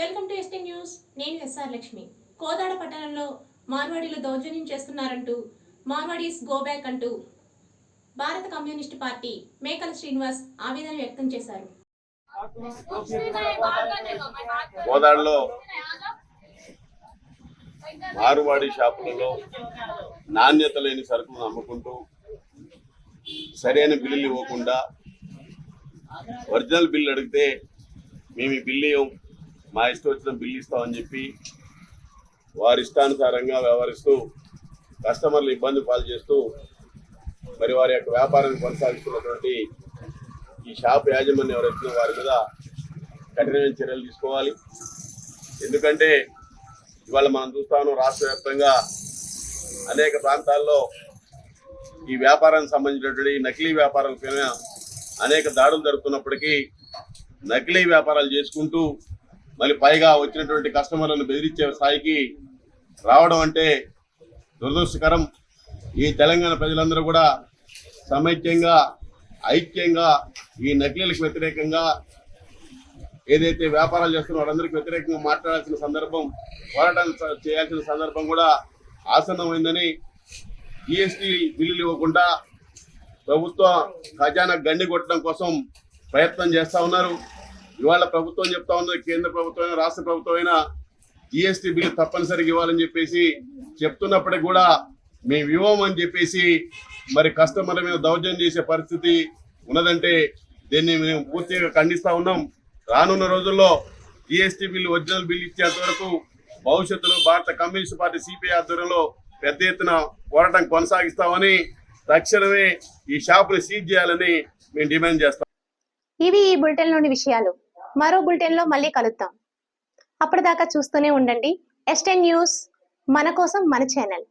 Welcome ST news. నేను SR Lakshmi. Kodad పట్టణంలో మార్వాడీలు దౌర్జన్యం చేస్తున్నారంటూ మార్వాడీస్ గో బ్యాక్ అంటూ భారత కమ్యూనిస్టు పార్టీ మేకల శ్రీనివాస్ ఆవేదన వ్యక్తం చేశారు. కోదాడలో మారువాడి షాపులలో నాణ్యత లేని సరుకులను అమ్ముకుంటూ సరైన బిల్లులు ఇవ్వకుండా ఒరిజినల్ బిల్లు అడిగితే మేము ఈ బిల్లు ఇవ్వం. మా ఇష్టం వచ్చిన బిల్లు ఇస్తామని చెప్పి వారి ఇష్టానుసారంగా వ్యవహరిస్తూ కస్టమర్లు ఇబ్బంది పాలు చేస్తూ మరి వారి యొక్క వ్యాపారాన్ని కొనసాగిస్తున్నటువంటి ఈ షాప్ యాజమాన్యం ఎవరైతే వారి మీద కఠినమైన చర్యలు తీసుకోవాలి. ఎందుకంటే ఇవాళ మనం చూస్తాను రాష్ట్ర వ్యాప్తంగా అనేక ప్రాంతాల్లో ఈ వ్యాపారానికి సంబంధించినటువంటి నకిలీ వ్యాపారాలపైన అనేక దాడులు జరుగుతున్నప్పటికీ నకిలీ వ్యాపారాలు చేసుకుంటూ మళ్ళీ పైగా వచ్చినటువంటి కస్టమర్లను బెదిరించే స్థాయికి రావడం అంటే దురదృష్టకరం. ఈ తెలంగాణ ప్రజలందరూ కూడా సమైక్యంగా ఐక్యంగా ఈ నకిలీలకు వ్యతిరేకంగా ఏదైతే వ్యాపారాలు చేస్తున్న వాళ్ళందరికీ వ్యతిరేకంగా మాట్లాడాల్సిన సందర్భం పోరాటం చేయాల్సిన సందర్భం కూడా ఆసన్నమైందని జిఎస్టీ బిల్లులు ఇవ్వకుండా ప్రభుత్వం ఖజానా గండి కొట్టడం కోసం ప్రయత్నం చేస్తూ ఉన్నారు. ఇవాళ ప్రభుత్వం చెప్తా ఉన్నది కేంద్ర ప్రభుత్వం అయినా రాష్ట్ర ప్రభుత్వం అయినా జిఎస్టీ బిల్లు తప్పనిసరిగా ఇవ్వాలని చెప్పేసి చెప్తున్నప్పటికి కూడా మేము ఇవ్వమని చెప్పేసి మరి కస్టమర్ల మీద దౌర్జన్యం చేసే పరిస్థితి ఉన్నదంటే దీన్ని మేము పూర్తిగా ఖండిస్తా ఉన్నాం. రానున్న రోజుల్లో జిఎస్టీ బిల్లు ఒరిజినల్ బిల్లు ఇచ్చేంత వరకు భవిష్యత్తులో భారత కమ్యూనిస్ట్ పార్టీ సిపిఐ ఆధ్వర్యంలో పెద్ద ఎత్తున పోరాటం కొనసాగిస్తామని తక్షణమే ఈ షాపుని సీజ్ చేయాలని మేము డిమాండ్ చేస్తాం. ఇవి ఈ బులెటిన్లోని విషయాలు. మరో బులెటిన్లో మళ్ళీ కలుద్దాం. అప్పటిదాకా చూస్తూనే ఉండండి. ఎస్టెన్ న్యూస్ మన కోసం మన ఛానల్